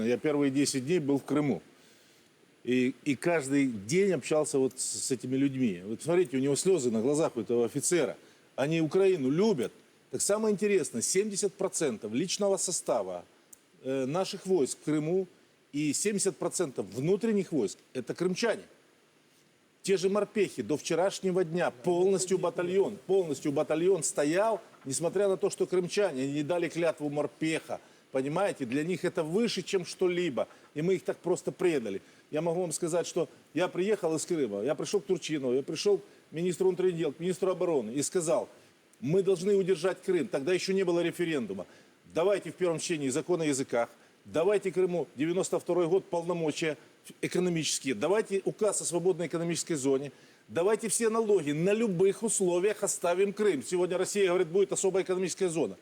Я первые 10 дней был в Крыму. И, и каждый день общался вот с, с этими людьми. Вот смотрите, у него слезы на глазах у этого офицера. Они Украину любят. Так самое интересное, 70% личного состава э, наших войск в Крыму и 70% внутренних войск – это крымчане. Те же морпехи до вчерашнего дня полностью батальон, полностью батальон стоял, несмотря на то, что крымчане не дали клятву морпеха. Понимаете, для них это выше, чем что-либо. И мы их так просто предали. Я могу вам сказать, что я приехал из Крыма, я пришел к Турчинову, я пришел к министру внутренних дел, к министру обороны и сказал, мы должны удержать Крым. Тогда еще не было референдума. Давайте в первом чтении закон о языках, давайте Крыму 92 год полномочия экономические, давайте указ о свободной экономической зоне, давайте все налоги на любых условиях оставим Крым. Сегодня Россия говорит, будет особая экономическая зона.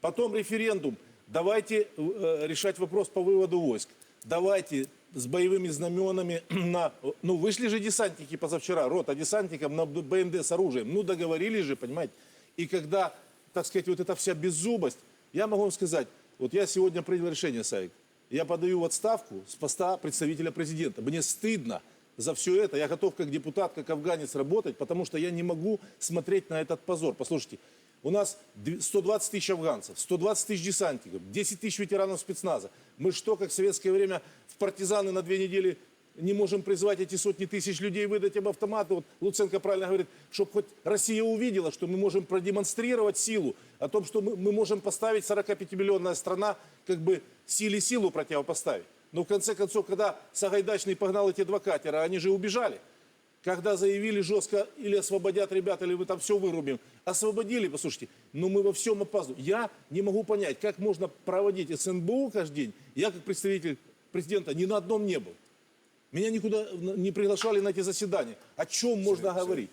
Потом референдум. Давайте э, решать вопрос по выводу войск. Давайте с боевыми знаменами на... Ну, вышли же десантники позавчера, рота десантников на БНД с оружием. Ну, договорились же, понимаете. И когда, так сказать, вот эта вся беззубость, я могу вам сказать, вот я сегодня принял решение, Савик, я подаю в отставку с поста представителя президента. Мне стыдно за все это. Я готов как депутат, как афганец работать, потому что я не могу смотреть на этот позор. Послушайте, у нас дв- 120 тысяч афганцев, 120 тысяч десантников, 10 тысяч ветеранов спецназа. Мы что, как в советское время, в партизаны на две недели не можем призвать эти сотни тысяч людей, выдать им автоматы. Вот Луценко правильно говорит, чтобы хоть Россия увидела, что мы можем продемонстрировать силу, о том, что мы, мы можем поставить 45-миллионная страна, как бы силе силу противопоставить. Но в конце концов, когда Сагайдачный погнал эти два катера, они же убежали. Когда заявили жестко, или освободят ребят, или мы там все вырубим. Освободили, послушайте, но мы во всем опаздываем. Я не могу понять, как можно проводить СНБУ каждый день. Я, как представитель президента, ни на одном не был. Меня никуда не приглашали на эти заседания. О чем можно говорить?